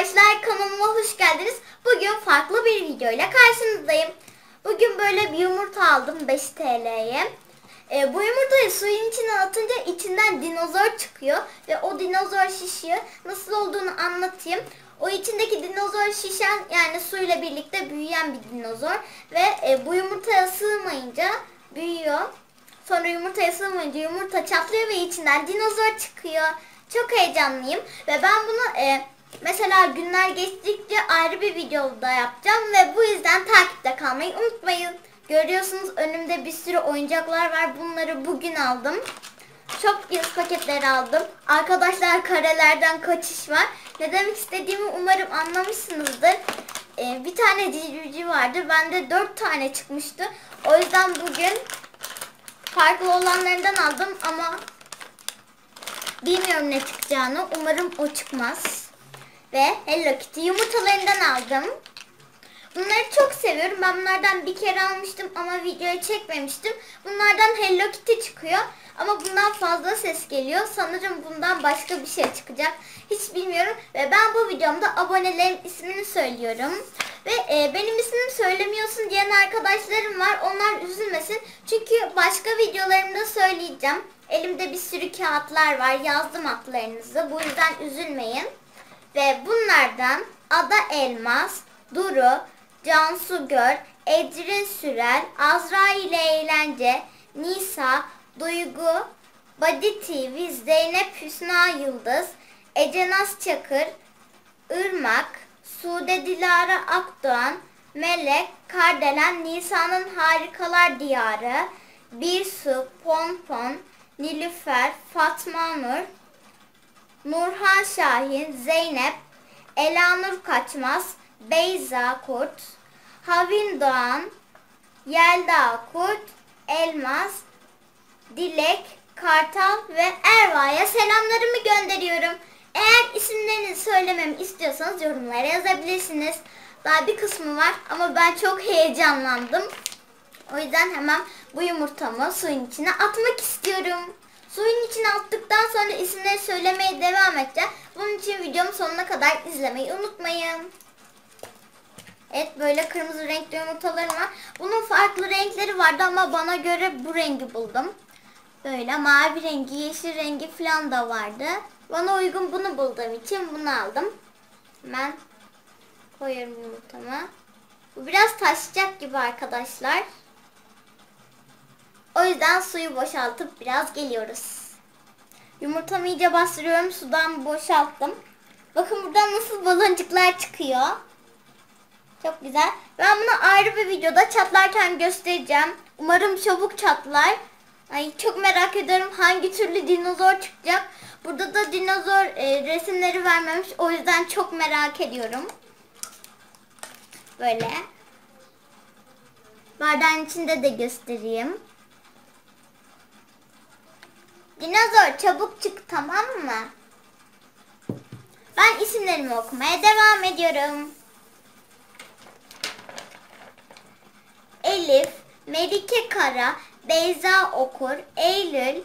Arkadaşlar kanalıma hoş geldiniz. Bugün farklı bir video ile karşınızdayım. Bugün böyle bir yumurta aldım 5 TL'ye. E, bu yumurtayı suyun içine atınca içinden dinozor çıkıyor ve o dinozor şişiyor. Nasıl olduğunu anlatayım. O içindeki dinozor şişen yani suyla birlikte büyüyen bir dinozor ve e, bu yumurtaya sığmayınca büyüyor. Sonra yumurtaya sığmayınca yumurta çatlıyor ve içinden dinozor çıkıyor. Çok heyecanlıyım ve ben bunu e, mesela günler geçtikçe ayrı bir videoda yapacağım ve bu yüzden takipte kalmayı unutmayın. Görüyorsunuz önümde bir sürü oyuncaklar var. Bunları bugün aldım. Çok yüz paketleri aldım. Arkadaşlar karelerden kaçış var. Ne demek istediğimi umarım anlamışsınızdır. Ee, bir tane civciv vardı. Bende dört tane çıkmıştı. O yüzden bugün farklı olanlarından aldım ama bilmiyorum ne çıkacağını. Umarım o çıkmaz. Ve Hello Kitty yumurtalarından aldım. Bunları çok seviyorum. Ben bunlardan bir kere almıştım ama videoyu çekmemiştim. Bunlardan Hello Kitty çıkıyor. Ama bundan fazla ses geliyor. Sanırım bundan başka bir şey çıkacak. Hiç bilmiyorum. Ve ben bu videomda abonelerin ismini söylüyorum. Ve e, benim ismimi söylemiyorsun diyen arkadaşlarım var. Onlar üzülmesin. Çünkü başka videolarımda söyleyeceğim. Elimde bir sürü kağıtlar var. Yazdım adlarınızı. Bu yüzden üzülmeyin. Ve bunlardan Ada Elmas, Duru, Cansu Gör, Ecrin Sürel, Azra ile Eğlence, Nisa, Duygu, Badi TV, Zeynep Hüsna Yıldız, Ece Naz Çakır, Irmak, Sude Dilara Akdoğan, Melek, Kardelen, Nisa'nın Harikalar Diyarı, Birsu, Pompon, Nilüfer, Fatma Nur, Nurhan Şahin, Zeynep, Elanur Kaçmaz, Beyza Kurt, Havin Doğan, Yelda Kurt, Elmas, Dilek, Kartal ve Erva'ya selamlarımı gönderiyorum. Eğer isimlerini söylememi istiyorsanız yorumlara yazabilirsiniz. Daha bir kısmı var ama ben çok heyecanlandım. O yüzden hemen bu yumurtamı suyun içine atmak istiyorum. Suyun içine attıktan sonra isimleri söylemeye devam edeceğim. Bunun için videomu sonuna kadar izlemeyi unutmayın. Evet böyle kırmızı renkli yumurtalarım var. Bunun farklı renkleri vardı ama bana göre bu rengi buldum. Böyle mavi rengi, yeşil rengi falan da vardı. Bana uygun bunu bulduğum için bunu aldım. Hemen koyuyorum yumurtamı. Bu biraz taşacak gibi arkadaşlar. O yüzden suyu boşaltıp biraz geliyoruz. Yumurtamı iyice bastırıyorum. Sudan boşalttım. Bakın buradan nasıl baloncuklar çıkıyor. Çok güzel. Ben bunu ayrı bir videoda çatlarken göstereceğim. Umarım çabuk çatlar. Ay çok merak ediyorum hangi türlü dinozor çıkacak. Burada da dinozor e, resimleri vermemiş. O yüzden çok merak ediyorum. Böyle. Bardağın içinde de göstereyim. Dinozor çabuk çık tamam mı? Ben isimlerimi okumaya devam ediyorum. Elif, Melike Kara, Beyza Okur, Eylül,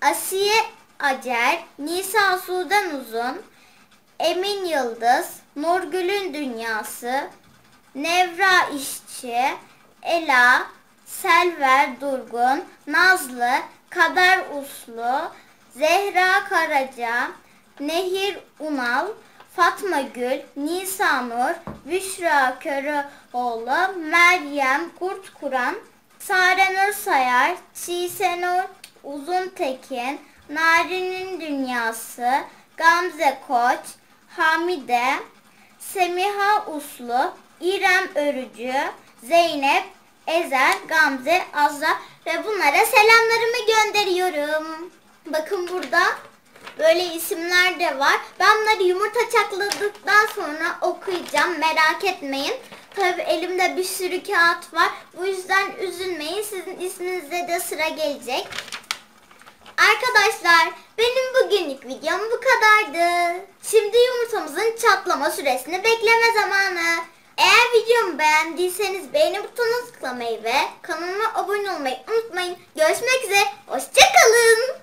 Asiye Acer, Nisa Sudan Uzun, Emin Yıldız, Nurgül'ün Dünyası, Nevra İşçi, Ela, Selver Durgun, Nazlı, Kader Uslu, Zehra Karaca, Nehir Unal, Fatma Gül, Nisa Nur, Büşra Körüoğlu, Meryem Kurt Kuran, Sare Nur Sayar, Çiğsenur Uzun Tekin, Nari'nin Dünyası, Gamze Koç, Hamide, Semiha Uslu, İrem Örücü, Zeynep, Ezel, Gamze, Azra ve bunlara selamlarımı gönderiyorum. Bakın burada böyle isimler de var. Ben bunları yumurta çakladıktan sonra okuyacağım. Merak etmeyin. Tabi elimde bir sürü kağıt var. Bu yüzden üzülmeyin. Sizin isminizde de sıra gelecek. Arkadaşlar benim bugünlük videom bu kadardı. Şimdi yumurtamızın çatlama süresini bekleme zamanı. Eğer videomu beğendiyseniz beğeni butonuna tıklamayı ve kanalıma abone olmayı unutmayın. Görüşmek üzere. Hoşçakalın.